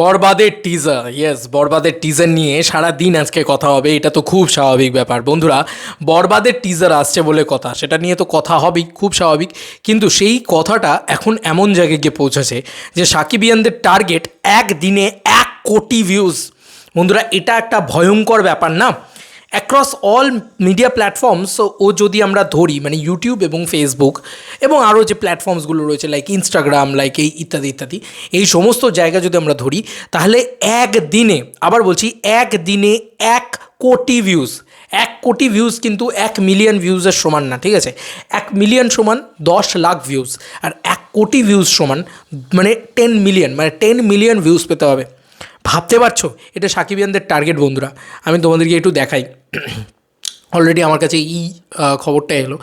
বরবাদের teaser yes বরবাদের teaser নিয়ে সারা দিন আজকে কথা হবে, এটা তো খুব স্বাভাবিক ব্যাপার। বন্ধুরা, বরবাদের টিজার আসছে বলে কথা, সেটা নিয়ে তো কথা হবেই, খুব স্বাভাবিক। কিন্তু সেই কথাটা এখন এমন জায়গায় গিয়ে পৌঁছেছে যে সাকিবিয়ানদের টার্গেট একদিনে এক কোটি ভিউজ বন্ধুরা, এটা একটা ভয়ঙ্কর ব্যাপার না? অ্যাক্রস অল মিডিয়া প্ল্যাটফর্মস ও যদি আমরা ধরি মানে ইউটিউব এবং ফেসবুক এবং আরও যে প্ল্যাটফর্মসগুলো রয়েছে লাইক ইনস্টাগ্রাম লাইক এই ইত্যাদি ইত্যাদি, এই সমস্ত জায়গা যদি আমরা ধরি, তাহলে এক দিনে আবার বলছি এক দিনে এক কোটি ভিউজ এক কোটি ভিউজ কিন্তু এক মিলিয়ন ভিউজের সমান না, ঠিক আছে? এক মিলিয়ন সমান দশ লাখ ভিউজ আর এক কোটি ভিউজ সমান মানে টেন মিলিয়ন মানে টেন মিলিয়ন ভিউজ পেতে হবে। ভাবতে পারছ? এটা সাকিবিয়ানদের টার্গেট বন্ধুরা। আমি তোমাদেরকে একটু দেখাই। অলরেডি আমার কাছে এই খবরটা এলো।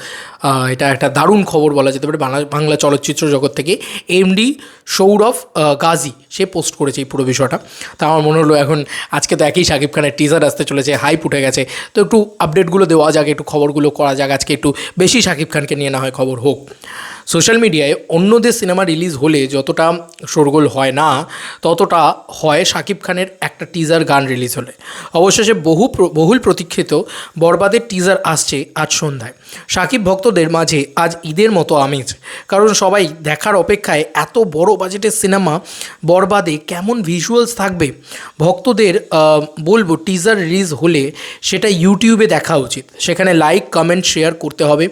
এটা একটা দারুণ খবর বলা যেতে পারে বাংলা বাংলা চলচ্চিত্র জগৎ থেকে। এমডি সৌরভ গাজী, সে পোস্ট করেছে এই পুরো বিষয়টা। তা আমার মনে হলো এখন আজকে তো একই শাকিব খানের টিজার আসতে চলেছে হাইপ উঠে গেছে। তো একটু আপডেটগুলো দেওয়া যাক, একটু খবরগুলো করা যাক। আজকে একটু বেশি শাকিব খানকে নিয়ে না হয় খবর হোক। সোশ্যাল মিডিয়ায় অন্যদের সিনেমা রিলিজ হলে যতটা শোরগোল হয় না, ততটা হয় শাকিব খানের একটা টিজার গান রিলিজ হলে। অবশেষে বহু বহুল প্রতীক্ষিত বরবাদের টিজার আসছে আজ সন্ধ্যায়। শাকিব ভক্তদের মাঝে আজ ঈদের মতো আমেজ, কারণ সবাই দেখার অপেক্ষায় এত বড় বাজেটের সিনেমা বরবাদে কেমন ভিজুয়ালস থাকবে, ভক্তদের বলব টিজার রিলিজ হলে সেটা ইউটিউবে দেখা উচিত। সেখানে লাইক কমেন্ট শেয়ার করতে হবে,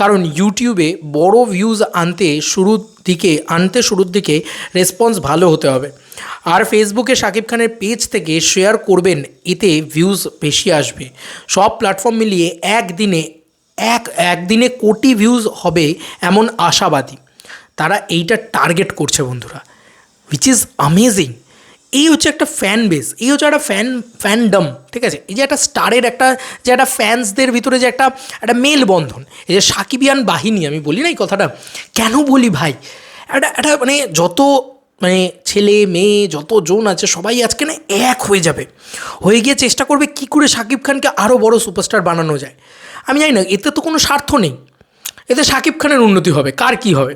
কারণ ইউটিউবে বড় ভিউজ আনতে শুরুর দিকে, আনতে শুরুর দিকে রেসপন্স ভালো হতে হবে। আর ফেসবুকে শাকিব খানের পেজ থেকে শেয়ার করবেন, এতে ভিউজ বেশি আসবে। সব প্ল্যাটফর্ম মিলিয়ে একদিনে, এক, একদিনে কোটি ভিউজ হবে এমন আশাবাদী। তারা এইটা টার্গেট করছে বন্ধুরা উইচ ইজ আমেজিং এই হচ্ছে একটা ফ্যান বেস এই হচ্ছে একটা ফ্যান ফ্যানডম ঠিক আছে? এই যে একটা স্টারের একটা, যে একটা ফ্যান্সদের ভিতরে যে একটা একটা মেল বন্ধন এই যে সাকিবিয়ান বাহিনী, আমি বলি না এই কথাটা, কেন বলি ভাই? একটা একটা মানে যত মানে ছেলে, মেয়ে যত জন আছে, সবাই আজকে না এক হয়ে যাবে। হয়ে গিয়ে চেষ্টা করবে কী করে শাকিব খানকে আরও বড় সুপারস্টার বানানো যায়। আমি জানি না, এতে তো কোনো স্বার্থ নেই। এতে শাকিব খানের উন্নতি হবে, কার কি হবে?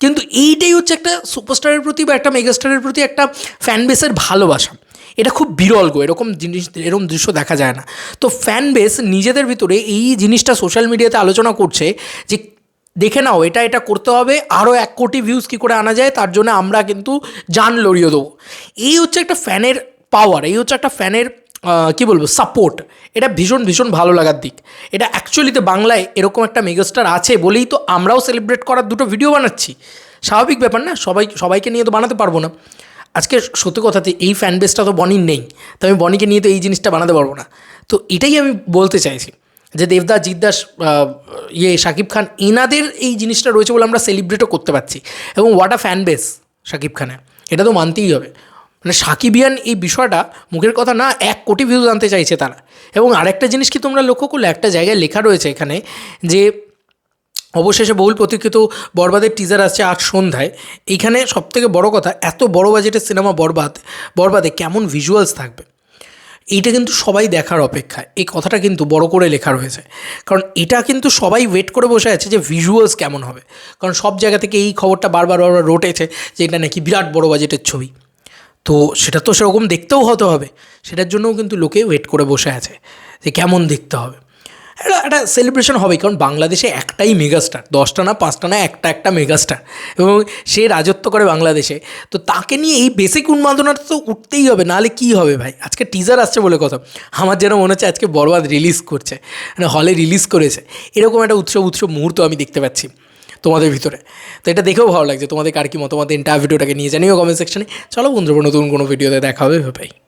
কিন্তু এইটাই হচ্ছে একটা সুপারস্টারের প্রতি বা একটা মেগাস্টারের প্রতি একটা ফ্যান বেসের ভালোবাসা। এটা খুব বিরল গো, এরকম জিনিস, এরকম দৃশ্য দেখা যায় না। তো ফ্যান বেস নিজেদের ভিতরে এই জিনিসটা সোশ্যাল মিডিয়াতে আলোচনা করছে যে, দেখে নাও, এটা এটা করতে হবে আরও এক কোটি ভিউজ কী করে আনা যায়, তার জন্য আমরা কিন্তু জান লড়িয়ে দেবো। এই হচ্ছে একটা ফ্যানের পাওয়ার এই হচ্ছে একটা ফ্যানের কি বলব সাপোর্ট এটা ভীষণ ভীষণ ভালো লাগার দিক। এটা অ্যাকচুয়ালিতে বাংলায় এরকম একটা মেগাস্টার আছে বলেই তো আমরাও সেলিব্রেট করার দুটো ভিডিও বানাচ্ছি। স্বাভাবিক ব্যাপার না? সবাই, সবাইকে নিয়ে তো বানাতে পারব না। আজকে সত্যি কথাতে এই ফ্যান বেসটা তো বনির নেই। তো আমি বনিকে নিয়ে তো এই জিনিসটা বানাতে পারব না। তো এটাই আমি বলতে চাইছি যে দেবদাস জিদ্দাস ইয়ে শাকিব খান, এনাদের এই জিনিসটা রয়েছে বলে আমরা সেলিব্রেটও করতে পারছি। এবং what a fan base Shakib খানের। এটা তো মানতেই হবে। মানে সাকিবিয়ান এই বিষয়টা মুখের কথা না এক কোটি ভিউজ আনতে চাইছে তারা। এবং আরেকটা জিনিস কি তোমরা লক্ষ্য করলে? একটা জায়গায় লেখা রয়েছে এখানে যে, অবশেষে বহুল প্রতীক্ষিত বরবাদের টিজার আসছে আজ সন্ধ্যায়। এইখানে সবথেকে বড় কথা, এত বড় বাজেটের সিনেমা বরবাদ, বরবাদে কেমন ভিজুয়ালস থাকবে? এইটা কিন্তু সবাই দেখার অপেক্ষা। এই কথাটা কিন্তু বড় করে লেখা রয়েছে। কারণ এটা কিন্তু সবাই ওয়েট করে বসে আছে যে ভিজুয়ালস কেমন হবে। কারণ সব জায়গা থেকে এই খবরটা বারবার বারবার রটেছে যে এটা নাকি বিরাট বড় বাজেটের ছবি। তো সেটা তো সেরকম দেখতেও হতে হবে। সেটার জন্যও কিন্তু লোকে ওয়েট করে বসে আছে যে কেমন দেখতে হবে। একটা একটা সেলিব্রেশন হবে কারণ বাংলাদেশে একটাই মেগাস্টার দশটা না পাঁচটা না একটা একটা মেগাস্টার এবং সে রাজত্ব করে বাংলাদেশে। তো তাকে নিয়ে এই বেসিক উন্মাদনাটা তো উঠতেই হবে, নাহলে কী হবে ভাই? আজকে টিজার আসছে বলে কথা। আমার যেন মনে হচ্ছে আজকে বরবাদ রিলিজ করছে মানে হলে রিলিজ করেছে। এরকম একটা উৎসব উৎসব মুহূর্ত আমি দেখতে পাচ্ছি। তোমাদের ভিতরে। তো এটা দেখেও ভালো লাগছে তোমাদের কার কি মতামত এন্টার ভিডিওটাকে নিয়ে জানিও কমেন্ট সেকশনে চলো বন্ধুরা, নতুন কোনো ভিডিওতে দেখা হবে ভাই